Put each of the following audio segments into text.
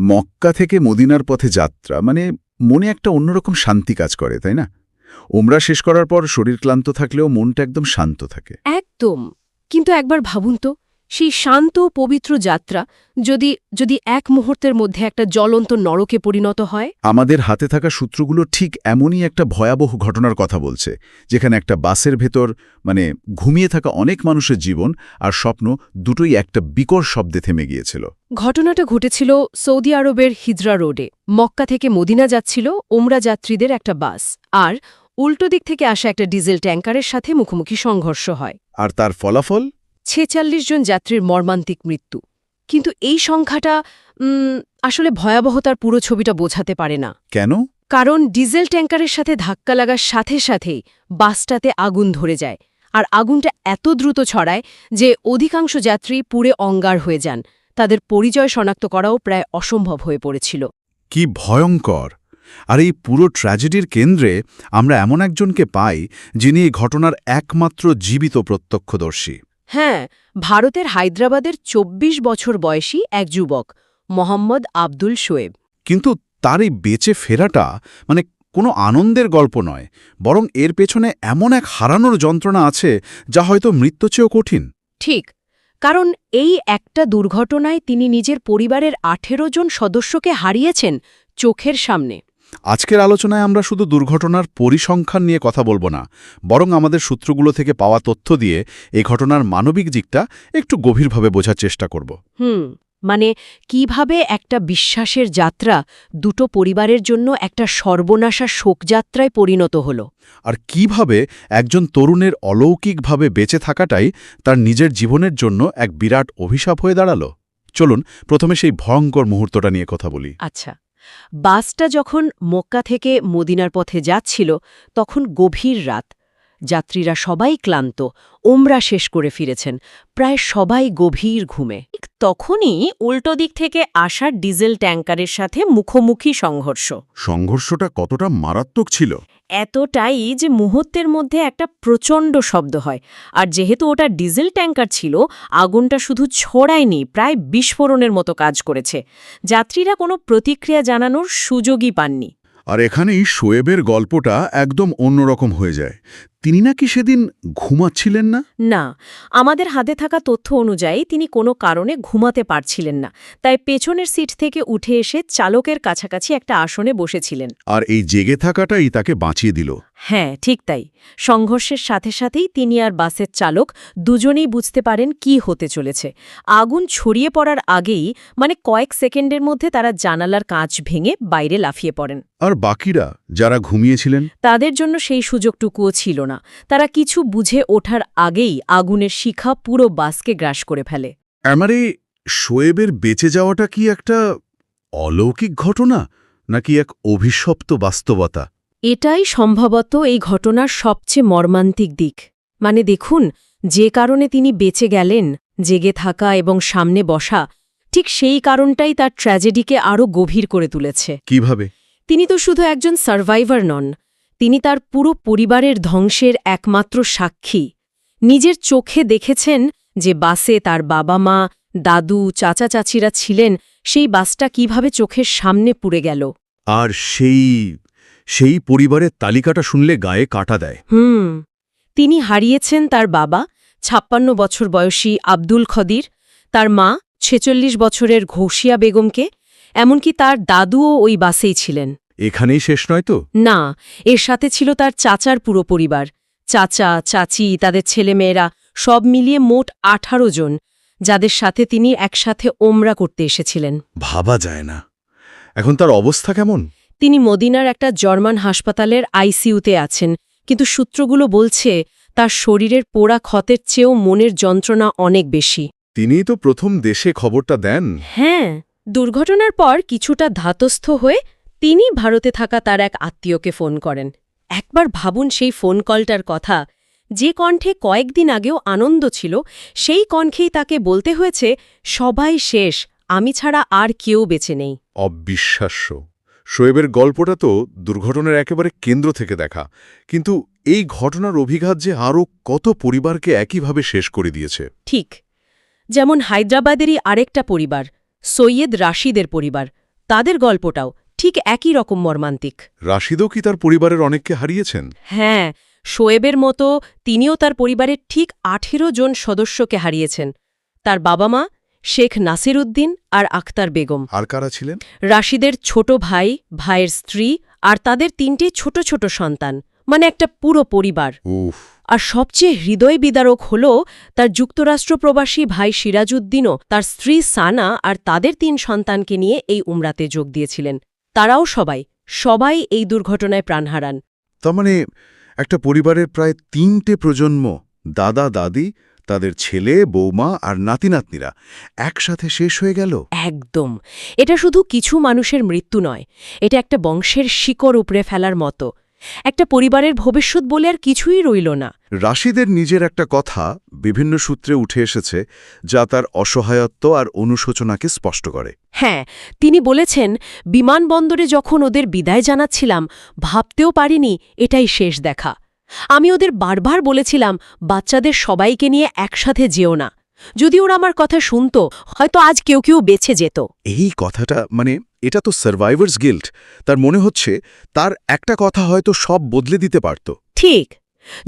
মক্কা থেকে মদিনার পথে যাত্রা মানে মনে একটা অন্যরকম শান্তি কাজ করে, তাই না? ওমরা শেষ করার পর শরীর ক্লান্ত থাকলেও মনটা একদম শান্ত থাকে। একদম। কিন্তু একবার ভাবুন তো সেই শান্ত পবিত্র যাত্রা যদি যদি এক মুহূর্তের মধ্যে একটা জ্বলন্ত নরকে পরিণত হয়? আমাদের হাতে থাকা সূত্রগুলো ঠিক এমনই একটা ভয়াবহ ঘটনার কথা বলছে যেখানে একটা বাসের ভেতর মানে ঘুমিয়ে থাকা অনেক মানুষের জীবন আর স্বপ্ন দুটোই একটা বিকট শব্দে থেমে গিয়েছিল। ঘটনাটা ঘটেছিল সৌদি আরবের হিজরা রোডে। মক্কা থেকে মদিনা যাচ্ছিল ওমরা যাত্রীদের একটা বাস আর উল্টো দিক থেকে আসা একটা ডিজেল ট্যাঙ্কারের সাথে মুখোমুখি সংঘর্ষ হয়। আর তার ফলাফল? ছেচাল্লিশ জন যাত্রীর মর্মান্তিক মৃত্যু। কিন্তু এই সংখ্যাটা আসলে ভয়াবহতার পুরো ছবিটা বোঝাতে পারে না। কেন? কারণ ডিজেল ট্যাঙ্কারের সাথে ধাক্কা লাগার সাথে সাথেই বাসটাতে আগুন ধরে যায়। আর আগুনটা এত দ্রুত ছড়ায় যে অধিকাংশ যাত্রী পুড়ে অঙ্গার হয়ে যান। তাদের পরিচয় শনাক্ত করাও প্রায় অসম্ভব হয়ে পড়েছিল। কি ভয়ঙ্কর! আর এই পুরো ট্র্যাজেডির কেন্দ্রে আমরা এমন একজনকে পাই যিনি এই ঘটনার একমাত্র জীবিত প্রত্যক্ষদর্শী। হ্যাঁ ভারতের হায়দ্রাবাদের ২৪ বছর বয়সী এক যুবক মোহাম্মদ আব্দুল শোয়েব। কিন্তু তার এই বেঁচে ফেরাটা মানে কোনো আনন্দের গল্প নয় বরং এর পেছনে এমন এক হারানোর যন্ত্রণা আছে যা হয়তো মৃত্যু চেয়েও কঠিন। ঠিক কারণ এই একটা দুর্ঘটনায় তিনি নিজের পরিবারের আঠেরো জন সদস্যকে হারিয়েছেন চোখের সামনে। আজকের আলোচনায় আমরা শুধু দুর্ঘটনার পরিসংখ্যান নিয়ে কথা বলব না বরং আমাদের সূত্রগুলো থেকে পাওয়া তথ্য দিয়ে এই ঘটনার মানবিক দিকটা একটু গভীরভাবে বোঝার চেষ্টা করব। হুম মানে কীভাবে একটা বিশ্বাসের যাত্রা দুটো পরিবারের জন্য একটা সর্বনাশা শোকযাত্রায় পরিণত হল? আর কীভাবে একজন তরুণের অলৌকিকভাবে বেঁচে থাকাটাই তার নিজের জীবনের জন্য এক বিরাট অভিশাপ হয়ে দাঁড়াল? চলুন প্রথমে সেই ভয়ঙ্কর মুহূর্তটা নিয়ে কথা বলি। আচ্ছা। বাসটা যখন মক্কা থেকে মদিনার পথে যাচ্ছিল তখন গভীর রাত। যাত্রীরা সবাই ক্লান্ত ওমরা শেষ করে ফিরেছেন প্রায় সবাই গভীর ঘুমে। ঠিক তখনই উল্টো দিক থেকে আসা ডিজেল ট্যাঙ্কারের সাথে মুখোমুখি সংঘর্ষ। সংঘর্ষটা কতটা মারাত্মক ছিল? এতটাই যে মুহূর্তের মধ্যে একটা প্রচণ্ড শব্দ হয়। আর যেহেতু ওটা ডিজেল ট্যাঙ্কার ছিল আগুনটা শুধু ছড়ায়নি প্রায় বিস্ফোরণের মতো কাজ করেছে। যাত্রীরা কোনো প্রতিক্রিয়া জানানোর সুযোগই পাননি। আর এখানেই শোয়েবের গল্পটা একদম অন্যরকম হয়ে যায়। তিনি নাকি সেদিন ঘুমাচ্ছিলেন না? না আমাদের হাতে থাকা তথ্য অনুযায়ী তিনি কোনো কারণে ঘুমাতে পারছিলেন না তাই পেছনের সিট থেকে উঠে এসে চালকের কাছাকাছি একটা আসনে বসেছিলেন। আর এই জেগে থাকাটাই তাকে বাঁচিয়ে দিল। হ্যাঁ ঠিক তাই। সংঘর্ষের সাথে সাথেই তিনি আর বাসের চালক দুজনেই বুঝতে পারেন কি হতে চলেছে। আগুন ছড়িয়ে পড়ার আগেই মানে কয়েক সেকেন্ডের মধ্যে তারা জানালার কাঁচ ভেঙে বাইরে লাফিয়ে পড়েন। আর বাকিরা যারা ঘুমিয়েছিলেন? তাদের জন্য সেই সুযোগটুকুও ছিল না। তারা কিছু বুঝে ওঠার আগেই আগুনের শিখা পুরো বাসকে গ্রাস করে ফেলে। আমারে শোয়েবের বেঁচে যাওয়াটা কি একটা অলৌকিক ঘটনা নাকি এক অভিশপ্ত বাস্তবতা? এটাই সম্ভবত এই ঘটনার সবচেয়ে মর্মান্তিক দিক। মানে দেখুন যে কারণে তিনি বেঁচে গেলেন জেগে থাকা এবং সামনে বসা ঠিক সেই কারণটাই তার ট্র্যাজেডিকে আরও গভীর করে তুলেছে। কীভাবে? তিনি তো শুধু একজন সার্ভাইভার নন তিনি তার পুরো পরিবারের ধ্বংসের একমাত্র সাক্ষী। নিজের চোখে দেখেছেন যে বাসে তার বাবা মা দাদু চাচা চাচিরা ছিলেন সেই বাসটা কীভাবে চোখের সামনে পুড়ে গেল। আর সেই সেই পরিবারের তালিকাটা শুনলে গায়ে কাটা দেয়। হুম তিনি হারিয়েছেন তার বাবা ছাপ্পান্ন বছর বয়সী আব্দুল খদির তার মা ছেচল্লিশ বছরের ঘোষিয়া বেগমকে এমনকি তার দাদুও ওই বাসেই ছিলেন। এখানেই শেষ নয় তো? না এর সাথে ছিল তার চাচার পুরো পরিবার। চাচা চাচি তাদের ছেলেমেয়েরা সব মিলিয়ে মোট আঠারো জন যাদের সাথে তিনি একসাথে ওমরা করতে এসেছিলেন। ভাবা যায় না। এখন তার অবস্থা কেমন? তিনি মদিনার একটা জার্মান হাসপাতালের আইসিইউতে আছেন কিন্তু সূত্রগুলো বলছে তার শরীরের পোড়া ক্ষতের চেয়েও মনের যন্ত্রণা অনেক বেশি। তিনিই তো প্রথম দেশে খবরটা দেন। হ্যাঁ দুর্ঘটনার পর কিছুটা ধাতস্থ হয়ে তিনি ভারতে থাকা তার এক আত্মীয়কে ফোন করেন। একবার ভাবুন সেই ফোন কলটার কথা। যে কণ্ঠে কয়েকদিন আগেও আনন্দ ছিল সেই কণ্ঠেই তাকে বলতে হয়েছে সবাই শেষ আমি ছাড়া আর কেউ বেঁচে নেই। অবিশ্বাস্য। শোয়েবের গল্পটা তো দুর্ঘটনার একেবারে কেন্দ্র থেকে দেখা। কিন্তু এই ঘটনার অভিঘাত যে আরও কত পরিবারকে একইভাবে শেষ করে দিয়েছে। ঠিক। যেমন হায়দ্রাবাদেরই আরেকটা পরিবার সৈয়দ রাশিদের পরিবার। তাদের গল্পটাও। ঠিক একই রকম মর্মান্তিক। রাশিদও কি তার পরিবারের অনেককে হারিয়েছেন? হ্যাঁ শোয়েবের মতো তিনিও তার পরিবারের ঠিক আঠেরো জন সদস্যকে হারিয়েছেন। তার বাবা মা শেখ নাসির উদ্দিন আর আখতার বেগম। আর কারা ছিলেন? রাশিদের ছোট ভাই ভাইয়ের স্ত্রী আর তাদের তিনটে ছোট ছোট সন্তান মানে একটা পুরো পরিবার। আর সবচেয়ে হৃদয় বিদারক হল তার যুক্তরাষ্ট্র প্রবাসী ভাই সিরাজউদ্দিনও তার স্ত্রী সানা আর তাদের তিন সন্তানকে নিয়ে এই উমরাতে যোগ দিয়েছিলেন। তারাও সবাই সবাই এই দুর্ঘটনায় প্রাণ হারান। তার মানে একটা পরিবারের প্রায় তিনটে প্রজন্ম দাদা দাদি তাদের ছেলে বৌমা আর নাতিনাতনিরা একসাথে শেষ হয়ে গেল। একদম। এটা শুধু কিছু মানুষের মৃত্যু নয় এটা একটা বংশের শিকড় উপরে ফেলার মতো। একটা পরিবারের ভবিষ্যৎ বলে আর কিছুই রইল না। রাশিদের নিজের একটা কথা বিভিন্ন সূত্রে উঠে এসেছে যা তার অসহায়ত্ব আর অনুশোচনাকে স্পষ্ট করে। হ্যাঁ তিনি বলেছেন বিমানবন্দরে যখন ওদের বিদায় জানাচ্ছিলাম ভাবতেও পারিনি এটাই শেষ দেখা। আমি ওদের বারবার বলেছিলাম বাচ্চাদের সবাইকে নিয়ে একসাথে যেও না। যদি ওরা আমার কথা শুনত হয়তো আজ কেউ কেউ বেঁচে যেত। এই কথাটা মানে এটা তো সার্ভাইভার্স গিল্ট তার মনে হচ্ছে তার একটা কথা হয়তো সব বদলে দিতে পারত। ঠিক।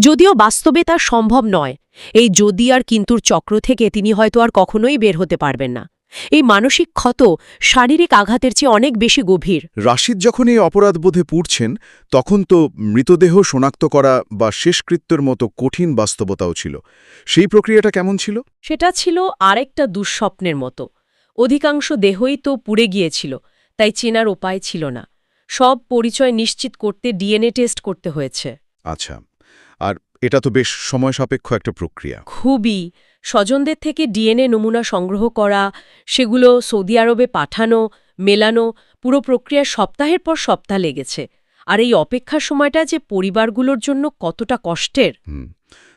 যদিও বাস্তবে তা সম্ভব নয়। এই যদি আর কিন্তুর চক্র থেকে তিনি হয়তো আর কখনোই বের হতে পারবেন না। এই মানসিক ক্ষত শারীরিক আঘাতের চেয়ে অনেক বেশি গভীর। রাশিদ যখন এই অপরাধবোধে পুড়ছেন তখন তো মৃতদেহ শনাক্ত করা বা শেষকৃত্যের মতো কঠিন বাস্তবতাও ছিল। সেই প্রক্রিয়াটা কেমন ছিল? সেটা ছিল আরেকটা দুঃস্বপ্নের মতো। অধিকাংশ দেহই তো পুড়ে গিয়েছিল। তাই চেনার উপায় ছিল না। সব পরিচয় নিশ্চিত করতে ডিএনএ টেস্ট করতে হয়েছে। আচ্ছা আর এটা তো বেশ সময় সাপেক্ষ একটা প্রক্রিয়া। খুবই। স্বজনদের থেকে ডিএনএ নমুনা সংগ্রহ করা সেগুলো সৌদি আরবে পাঠানো মেলানো পুরো প্রক্রিয়া সপ্তাহের পর সপ্তাহ লেগেছে। আর এই অপেক্ষার সময়টা যে পরিবারগুলোর জন্য কতটা কষ্টের?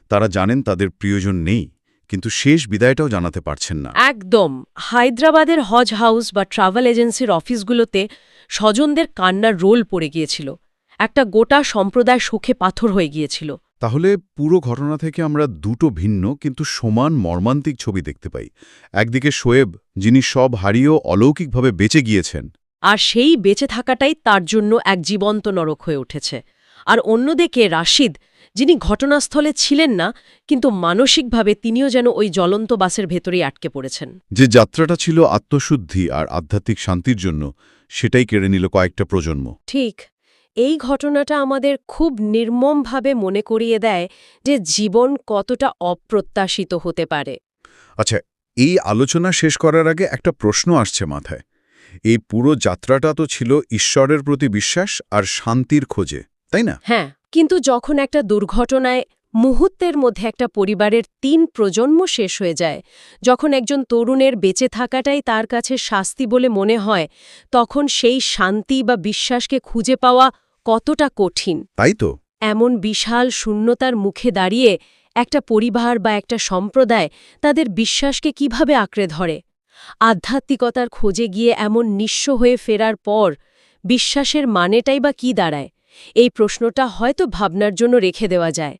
তারা জানেন তাদের প্রিয়জন নেই। কিন্তু শেষ বিদায়টাও জানাতে পারছেন না। একদম। হায়দ্রাবাদের হজ হাউস বা ট্রাভেল এজেন্সির অফিসগুলোতে স্বজনদের কান্নার রোল পড়ে গিয়েছিল। একটা গোটা সম্প্রদায় শোকে পাথর হয়ে গিয়েছিল। তাহলে পুরো ঘটনা থেকে আমরা দুটো ভিন্ন কিন্তু সমান মর্মান্তিক ছবি দেখতে পাই। একদিকে শোয়েব যিনি সব হারিয়েও অলৌকিকভাবে বেঁচে গিয়েছেন। আর সেই বেঁচে থাকাটাই তার জন্য এক জীবন্ত নরক হয়ে উঠেছে। আর অন্যদিকে রাশিদ যিনি ঘটনাস্থলে ছিলেন না কিন্তু মানসিকভাবে তিনিও যেন ওই জ্বলন্ত বাসের ভেতরেই আটকে পড়েছেন। যে যাত্রাটা ছিল আত্মশুদ্ধি আর আধ্যাত্মিক শান্তির জন্য সেটাই কেড়ে নিল কয়েকটা প্রজন্ম। ঠিক এই ঘটনাটা আমাদের খুব নির্মমভাবে মনে করিয়ে দেয় যে জীবন কতটা অপ্রত্যাশিত হতে পারে। আচ্ছা এই আলোচনা শেষ করার আগে একটা প্রশ্ন আসছে মাথায়। এই পুরো যাত্রাটা তো ছিল ঈশ্বরের প্রতি বিশ্বাস আর শান্তির খোঁজে। তাই না? হ্যাঁ কিন্তু যখন একটা দুর্ঘটনায় মুহূর্তের মধ্যে একটা পরিবারের তিন প্রজন্ম শেষ হয়ে যায় যখন একজন তরুণের বেঁচে থাকাটাই তার কাছে শাস্তি বলে মনে হয় তখন সেই শান্তি বা বিশ্বাসকে খুঁজে পাওয়া কতটা কঠিন। তাই তো। এমন বিশাল শূন্যতার মুখে দাঁড়িয়ে একটা পরিবার বা একটা সম্প্রদায় তাদের বিশ্বাসকে কীভাবে আঁকড়ে ধরে? আধ্যাত্মিকতার খোঁজে গিয়ে এমন নিঃস্ব হয়ে ফেরার পর বিশ্বাসের মানেটাই বা কি দাঁড়ায়? এই প্রশ্নটা হয়তো ভাবনার জন্য রেখে দেওয়া যায়।